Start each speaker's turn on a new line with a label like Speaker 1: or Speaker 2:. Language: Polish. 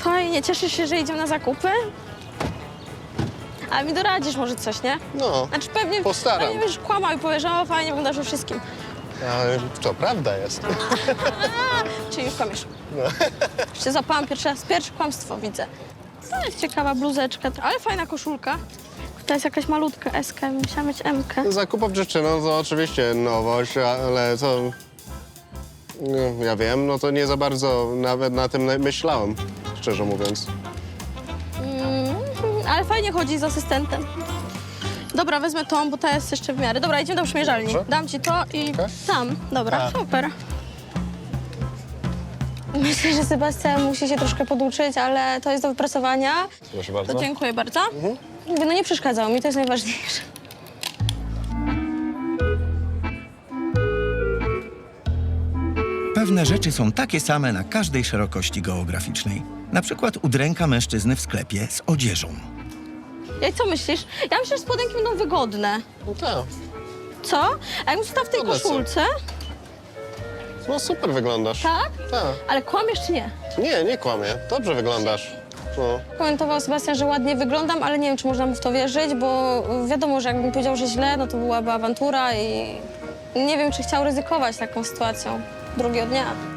Speaker 1: Fajnie, cieszysz się, że idziemy na zakupy? A mi doradzisz może coś, nie?
Speaker 2: No,
Speaker 1: Znaczy pewnie,
Speaker 2: Postaram.
Speaker 1: pewnie będziesz kłamał i powiesz, o fajnie wyglądasz we wszystkim.
Speaker 2: ale to prawda jest.
Speaker 1: Czyli już kłamiesz. Już się zapałam pierwszy raz, pierwsze kłamstwo widzę. To jest ciekawa bluzeczka, ale fajna koszulka. To jest jakaś malutka SK, musiała mieć MK.
Speaker 2: Zakupów dziewczyną to oczywiście nowość, ale to... no, Ja wiem, no to nie za bardzo nawet na tym myślałem, szczerze mówiąc.
Speaker 1: Mm, ale fajnie chodzi z asystentem. Dobra, wezmę tą, bo ta jest jeszcze w miarę. Dobra, idziemy do przymierzalni.
Speaker 2: Dobrze.
Speaker 1: Dam ci to i
Speaker 2: Okej.
Speaker 1: tam. Dobra,
Speaker 2: A.
Speaker 1: super. Myślę, że Sebastian musi się troszkę poduczyć, ale to jest do wypracowania.
Speaker 2: Proszę bardzo.
Speaker 1: To dziękuję bardzo. Mówię, No nie przeszkadzało mi, to jest najważniejsze.
Speaker 3: Pewne rzeczy są takie same na każdej szerokości geograficznej. Na przykład udręka mężczyzny w sklepie z odzieżą.
Speaker 1: Jak co myślisz? Ja myślę, że spodenki będą wygodne.
Speaker 2: No tak.
Speaker 1: Co? A jakbym stała w tej
Speaker 2: są.
Speaker 1: koszulce,
Speaker 2: No super wyglądasz.
Speaker 1: tak?
Speaker 2: Tak.
Speaker 1: Ale kłamiesz czy nie?
Speaker 2: Nie, nie kłamie. Dobrze wyglądasz. No.
Speaker 1: Komentował Sebastian, że ładnie wyglądam, ale nie wiem, czy można mu w to wierzyć, bo wiadomo, że jakbym powiedział, że źle, no to byłaby awantura i nie wiem, czy chciał ryzykować taką sytuacją drugiego dnia.